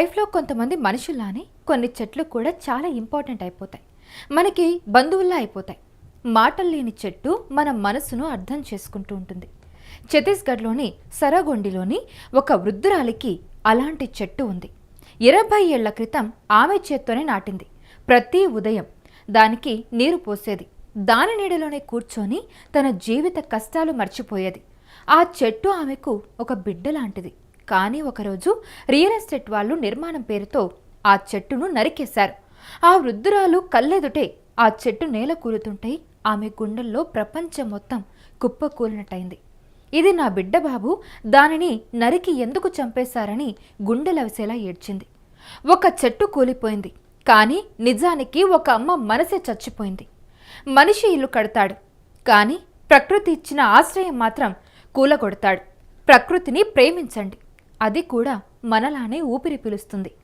లైఫ్లో కొంతమంది మనుషుల్లానే కొన్ని చెట్లు కూడా చాలా ఇంపార్టెంట్ అయిపోతాయి. మనకి బంధువుల్లా అయిపోతాయి. మాటలు లేని చెట్టు మన మనసును అర్థం చేసుకుంటూ ఉంటుంది. ఛత్తీస్గఢ్లోని సరగొండిలోని ఒక వృద్ధురాలికి అలాంటి చెట్టు ఉంది. ఇరవై ఏళ్ళ క్రితం ఆమె చేత్తోనే నాటింది. ప్రతి ఉదయం దానికి నీరు పోసేది. దాని నీడలోనే కూర్చొని తన జీవిత కష్టాలు మర్చిపోయేది. ఆ చెట్టు ఆమెకు ఒక బిడ్డ లాంటిది కానీ ఒకరోజు రియల్ ఎస్టేట్ వాళ్ళు నిర్మాణం పేరుతో ఆ చెట్టును నరికేశారు. ఆ వృద్ధురాలు కళ్ళెదుటే ఆ చెట్టు నేల కూరుతుంటే ఆమె గుండెల్లో ప్రపంచం మొత్తం కుప్పకూలినట్టయింది. ఇది నా బిడ్డ బాబు దానిని నరికి ఎందుకు చంపేశారని గుండెలవిసేలా ఏడ్చింది. ఒక చెట్టు కూలిపోయింది కానీ నిజానికి ఒక అమ్మ మనసే చచ్చిపోయింది. మనిషి ఇల్లు కడతాడు కానీ ప్రకృతి ఇచ్చిన ఆశ్రయం మాత్రం కూలగొడతాడు. ప్రకృతిని ప్రేమించండి. అది కూడా మనలానే ఊపిరి పిలుస్తుంది.